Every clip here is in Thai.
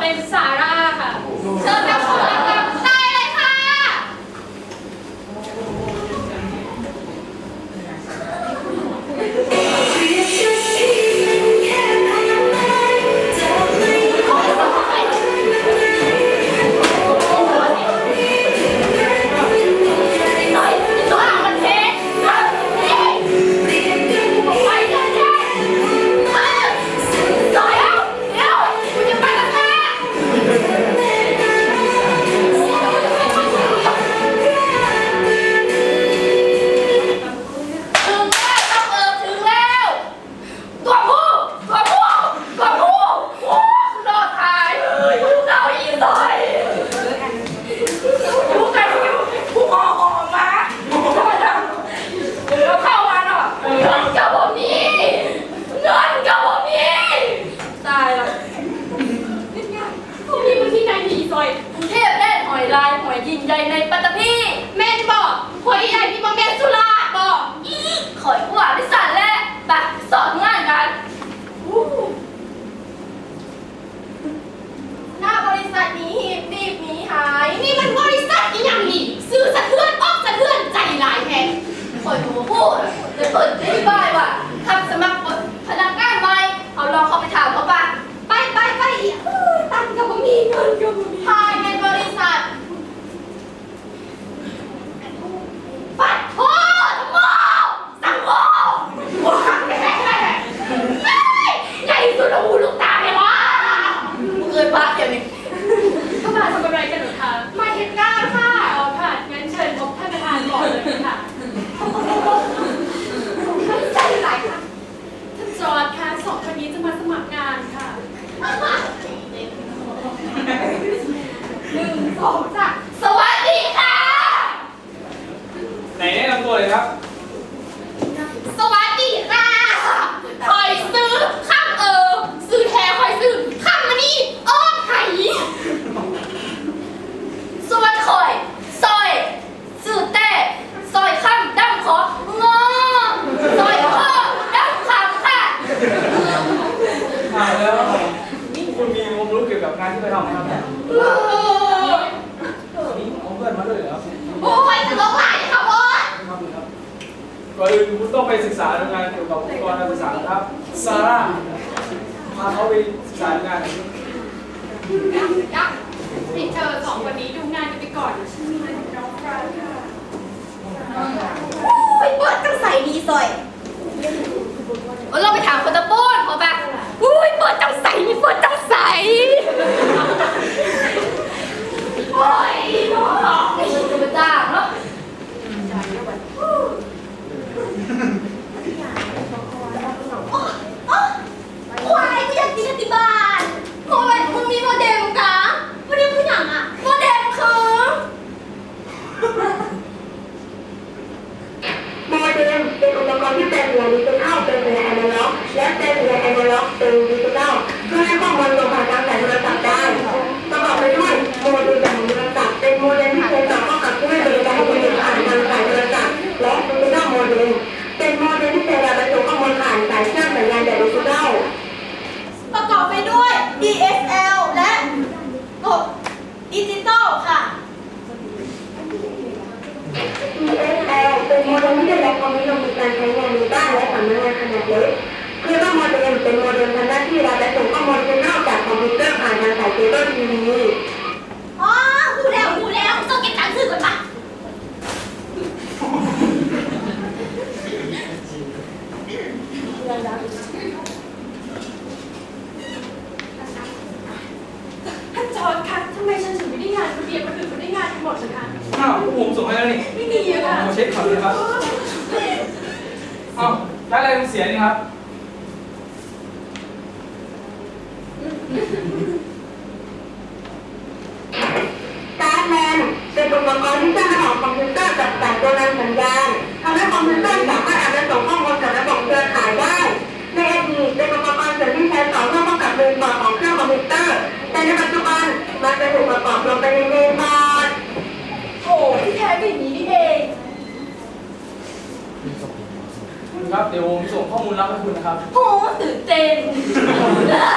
เป็นสาร่าค่ะเชิญรับชม ใดในปัตตพีแม่นบอกหอยใหญ่ที่บ่แม่นสุราบอกอีขอยกว่าพิสานแหละไปสอนงานกันอู้หน้าบริษัทนี้หีบดีบหนีหาย นี่มันบริษัทอีหยังนี่ซื้อสะเทือนออกสะเทือนใจหลายแฮะ ขอยหัวพูดจะเปิดอธิบายว่าทำสมัครพนักงานใหม่เอาลองเข้าไปถามเขาปะ ไปไปไปเอ้ยตังค์ก็บ่มีเงินก็บ่มีภายในบริษัทปัดโทษโมสังโมว้าแม่ใหญ่สุดละหูลูกตาเลยวะ มึงเคยพลาดเดี๋ยวนี้ เข้ามาทำอะไรกันเหรอคะ มาเห็นงานค่ะ อ๋อค่ะ งั้นเชิญพบท่านประธานก่อนเลยค่ะ ใจหลายค่ะ ท่านจอร์ดคะสองคนนี้จะมาสมัครงานค่ะ หนึ่งสองสาม สวัสดีค่ะ ไหนแนะนำตัวเลยครับ สวัสดีค่ะคอยซื้อข้ามเออซื้อแท้คอยซื้อข้ามมานี่อ้อมไห่ สวัสดีคอย ซอย สื่อแต่ซอยข้ามดั้งของอซอยข้อดั้งคำค่ะ อ่าแล้วคุณมีความรู้เกี่ยวกับงานที่ไปทำไหมครับเนี่ย เออ นี่เอาเพื่อนมาด้วยเหรอครับ โอ้ยจะลงหลายค่ะบอส ครับครับ ก่อนอื่นคุณต้องไปศึกษาดูงานเกี่ยวกับอุปกรณ์การศึกษาครับซาร่าพาเขาไปศึกษาดูงาน ดักดักษ์ให้เธอสองคนนี้ดูงานกันไปก่อนฉันมีอน้องฟรานค่ะ ไปเปิดจังใส่ดีสอย เอาเราไปถามคนตะโป้นเขาปะ อุ้ยเปิดจังใส่นี่เปิดจังใส่โอ้ยน้อง ไอ้คนจะมาจ้างเนาะ ควายกูอยากกินอติบานโอ้ยมึงมีโมเดลกะโมเดลคือหยังอะโมเดลคือ โมเด็มเป็นอุปกรณ์ที่เป็นหัวดิจิทัลเป็นหัวแอนาล็อกและเป็นหัวแอนาล็อกเป็นดิจิทัลเพื่อให้ข้อมูลลงผ่านทางสายโทรศัพท์ได้ประกอบไปด้วยโมเด็มจากโทรศัพท์เป็นโมเด็มที่ใช้ต่อเข้ากับผู้ให้บริการข้อมูลผ่านทางสายโทรศัพท์และดิจิทัลโมเด็มเป็นโมเด็มที่ใช้การบรรจุข้อมูลผ่านสายเชื่อมสัญญาณแบบดิจิทัล ประกอบไป ด้วย DSL และกดดิจิตอลค่ะ DSL เป็นโมเด็มที่ได้รับความนิยมในการใช้งานในบ้านและสำนักงานขนาดเล็กเรียกว่าโมเด็มเป็นโมเด็มทำหน้าที่รับและส่งข้อมูลภายนอกจากคอมพิวเตอร์ผ่านทางสายเคเบิลทีวีอ๋อหูแล้วหูแล้วต้องเก็บตังค์ซื้อก่อนปะ ท่านจอร์ดคะทำไมฉันถึงไม่ได้งานคนเดียวคนอื่นเขาได้งานกันหมดเลยคะ อ้าวพวกผมส่งให้แล้วนี่ไม่มีอะค่ะมาเช็คก่อนเลยครับอ้าวได้อะไรมันเสียนี่ครับสตาร์ทแมนเป็นอุปกรณ์ที่สร้างระบบคอมพิวเตอร์กับสายตัวนำสัญญาณทำให้คอมพิวเตอร์สามารถอ่านและส่งข้อมูลกับระบบเครือข่ายได้ในอดีตเป็นอุปกรณ์เสริมที่ใช้ต่อเพื่อป้องกันเมนบอร์ดของเครื่องคอมพิวเตอร์แต่ในปัจจุบันมันจะถูกประกอบลงไปในเมนบอร์ดโอ้ ที่แท้เป็นอย่างนี้นี่เองครับเดี๋ยวผมส่งข้อมูลลับให้คุณนะครับโอ้ตื่นเต้นอ่า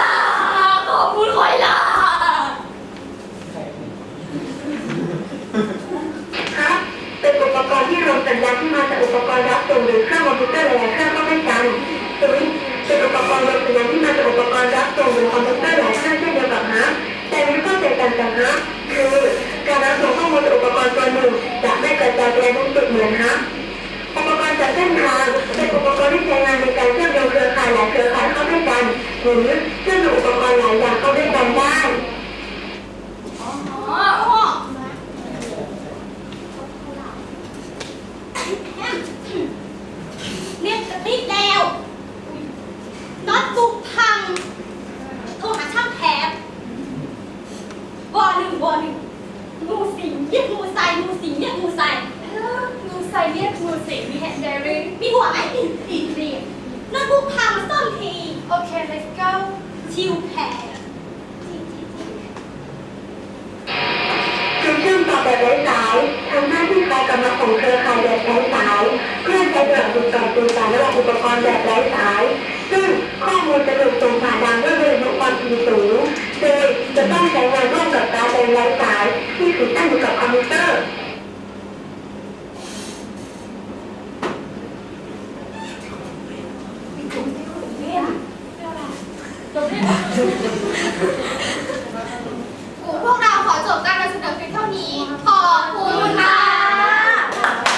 ขอบคุณคอยล่ะครับเป็นอุปกรณ์ที่รวมสัญญาณที่มาจากอุปกรณ์รับส่งหรือเครื่องคอมพิวเตอร์หลายๆเครื่องเข้าด้วยกันสวิตช์เป็นอุปกรณ์รวมสัญญาณที่มาจากอุปกรณ์รับส่งหรือคอมพิวเตอร์ รือขึ้นอุปกรณ์หลายอย่างเข้าด้วยกันได้อ๋ออ๋อเรียกกระติดแล้วน็อตบุกพัง โทรหาช่างแถบวอหนึ่งวอหนึ่งงูสิงเรียกงูใส่งูสิงเรียกงูใส่งูใส่เรียกงูสิงมีแฮนเดริงมีหัวไหมอีกอีเรียกโน้ตบุ๊กพังมาซ่อมทีโอเค ทิวแพรคือเชื่อมต่อแบบไร้สายทำหน้าที่การกำลังของเครือข่ายแบบไร้สายเครื่อจะเกิดตุดต่อจุดต่อระหว่างอุปกรณ์ bạc